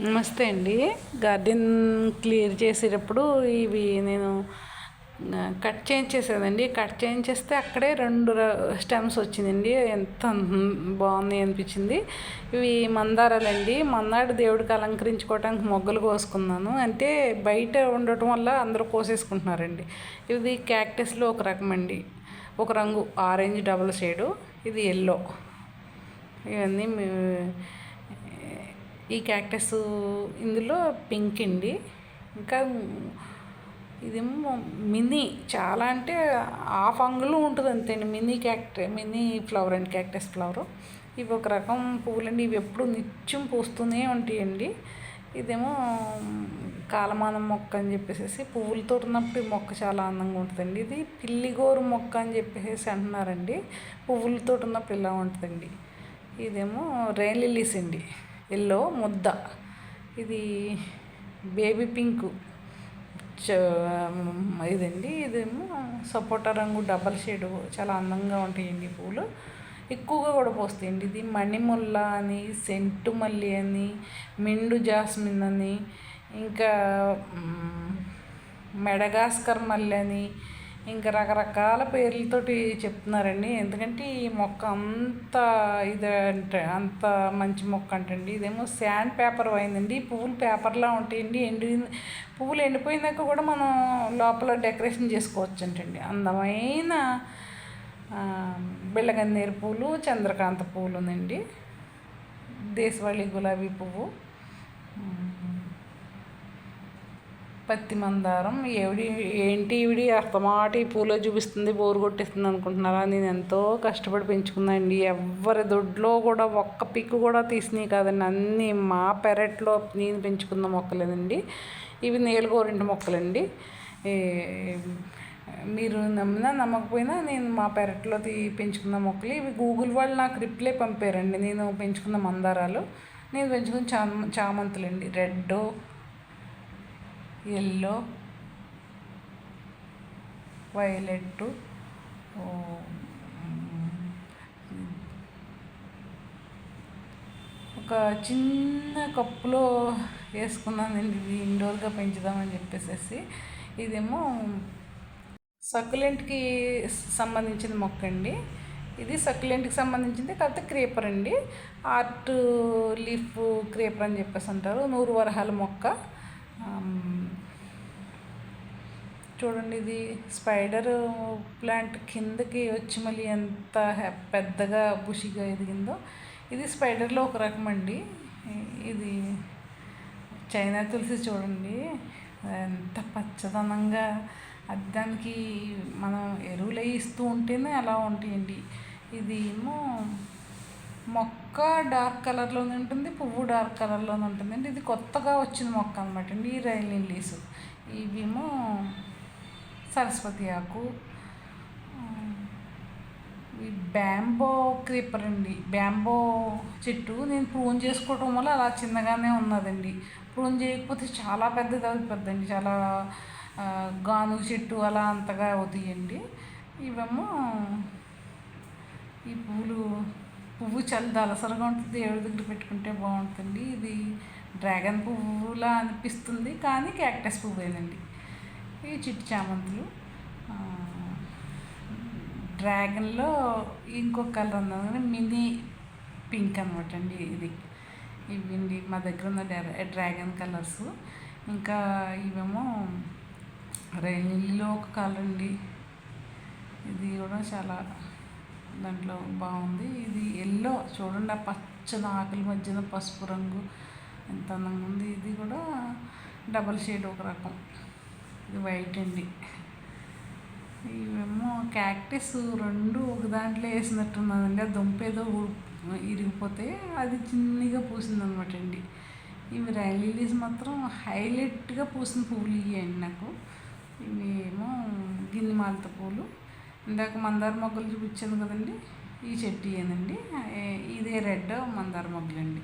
నమస్తే అండి. Garden clear చేసేటప్పుడు ఇవి నేను కట్ చేయించేసేదండి. కట్ చేయించేస్తే అక్కడే రెండు స్టెమ్స్ వచ్చిందండి. ఎంత బాగుంది అనిపించింది. ఇవి మందారాలండి. మందార దేవుడికి అలంకరించుకోవడానికి మొగ్గలు కోసుకున్నాను. అంటే బయట ఉండటం వల్ల అందరూ కోసేసుకుంటున్నారండి. ఇది క్యాక్టస్లో ఒక రకం అండి. ఒక రంగు ఆరెంజ్ డబుల్ షేడు. ఇది ఎల్లో. ఇవన్నీ మీ- ఈ క్యాక్టస్ ఇందులో పింక్ అండి. ఇంకా ఇదేమో మినీ చాలా అంటే హాఫ్ అంగులు ఉంటుంది అంతేండి. మినీ క్యాక్ట మినీ ఫ్లవర్ అండి క్యాక్టస్ ఫ్లవర్. ఇవి ఒక రకం పువ్వులండి. ఇవి ఎప్పుడు నిత్యం పూస్తూనే ఉంటాయండి. ఇదేమో కాలమానం మొక్క అని చెప్పేసి పువ్వులతో ఉన్నప్పుడు ఈ మొక్క చాలా అందంగా ఉంటుందండి. ఇది పిల్లిగోరు మొక్క అని చెప్పేసి అంటున్నారండి. పువ్వులతో ఉన్నప్పుడు ఇలా ఉంటుందండి. ఇదేమో రైన్ లిల్లీస్ అండి. ఎల్లో ముద్ద. ఇది బేబీ పింక్. చ ఇదండి. ఇదేమో సపోటా రంగు డబల్ షేడ్. చాలా అందంగా ఉంటాయండి పూలు. ఎక్కువగా కూడా పోస్తాయండి. ఇది మణిముల్ల అని సెంటు మల్లి అని మిండు జాస్మిన్ అని ఇంకా మెడగాస్కర్ మల్లె అని ఇంకా రకరకాల పేర్లతోటి చెప్తున్నారండి. ఎందుకంటే ఈ మొక్క అంత ఇది అంటే అంత మంచి మొక్క అంటండి. ఇదేమో శాండ్ పేపర్ అయిందండి. పువ్వులు పేపర్లా ఉంటాయండి. ఎండి పువ్వులు ఎండిపోయినాక కూడా మనం లోపల డెకరేషన్ చేసుకోవచ్చు అంటండి అందమైన బిళ్ళగన్నేరు పూలు చంద్రకాంత పూలునండి దేశవాళీ గులాబీ పువ్వు. పత్తి మందారం ఏవిడి ఏంటి ఈవిడి అస్తమాట ఈ పూలో చూపిస్తుంది బోరు కొట్టేస్తుంది అనుకుంటున్నారా? నేను ఎంతో కష్టపడి పెంచుకున్నానండి. ఎవరి దొడ్లో కూడా ఒక్క పిక్కు కూడా తీసినాయి కాదండి. అన్నీ మా పెరట్లో నేను పెంచుకున్న మొక్కలేనండి. ఇవి నీలగోరింటి మొక్కలండి. మీరు నమ్మినా నమ్మకపోయినా నేను మా పెరట్లో తీ పెంచుకున్న మొక్కలు. ఇవి గూగుల్ వాళ్ళు నాకు రిప్లై పంపారండి. నేను పెంచుకున్న మందారాలు. నేను పెంచుకున్న చామ చామంతులండి. రెడ్ ఎల్లో వైలెట్ ఒక చిన్న కప్పులో వేసుకున్నానండి ఇది ఇండోర్గా పెంచుదామని చెప్పేసి ఇదేమో సక్యులెంట్కి సంబంధించిన మొక్క అండి. ఇది సక్యులెంట్కి సంబంధించింది కాకపోతే క్రేపర్ అండి. ఆర్ట్ లీఫ్ క్రేపర్ అని చెప్పేసి అంటారు. నూరు వరహాల మొక్క. చూడండి ఇది స్పైడర్ ప్లాంట్ కిందకి వచ్చి మళ్ళీ ఎంత పెద్దగా బుషిగా ఎదిగిందో. ఇది స్పైడర్లో ఒక రకం అండి. ఇది చైనా తులసి చూడండి. ఎంత పచ్చదనంగా అది దానికి మనం ఎరువులు ఇస్తూ ఉంటేనే అలా ఉంటాయండి. ఇది ఏమో మొక్క డార్క్ కలర్లోనే ఉంటుంది పువ్వు డార్క్ కలర్లోనే ఉంటుంది అండి ఇది కొత్తగా వచ్చిన మొక్క అనమాట అండి ఈ రైల్ లిల్లీస్ ఇవేమో సరస్వతి ఆకు ఈ బ్యాంబో క్రీపర్ అండి. బ్యాంబో చెట్టు నేను ప్రూన్ చేసుకోవటం వల్ల అలా చిన్నగానే ఉన్నదండి. ప్రూన్ చేయకపోతే చాలా పెద్దది అవుతుందండి. చాలా గానుగ చెట్టు అలా అంతగా అవుతాయండి. ఇవేమో ఈ పువ్వులు పువ్వు చాలా దలసరగా ఉంటుంది. దేవుడి దగ్గర పెట్టుకుంటే బాగుంటుంది ఇది డ్రాగన్ పువ్వులా అనిపిస్తుంది. కానీ క్యాక్టస్ పువ్వేనండి. ఈ చిట్టి చామంతులు. డ్రాగన్లో ఇంకొక కలర్ ఉన్నది మినీ పింక్ అనమాట అండి ఇది. ఇవండి మా దగ్గర ఉన్న డ్రా- డ్రాగన్ కలర్స్. ఇంకా ఇవేమో రైలిలో ఒక కలర్ అండి. ఇది కూడా చాలా దాంట్లో బాగుంది. ఇది ఎల్లో చూడండి ఆ పచ్చని ఆకుల మధ్యన పసుపు రంగు ఎంత అందంగా ఉంది. ఇది కూడా డబల్ షేడ్ ఒక రకం. ఇది వైట్ అండి ఇవేమో క్యాక్టస్ రెండు ఒక దాంట్లో వేసినట్టున్నదండి. ఆ దుంప ఏదో ఇరిగిపోతే అది చిన్నగా పూసిందనమాట అండి. ఇవి రైల్ లిలీస్ మాత్రం హైలైట్గా పూసిన పువ్వులు ఇవ్వండి నాకు. ఇవి ఏమో గిన్నె మాలత పూలు. ఇందాక మందార మొగ్గలు చూపించాను కదండి. ఈ చెట్టు ఇదండి ఇదే రెడ్ మందార మొగ్గలండి.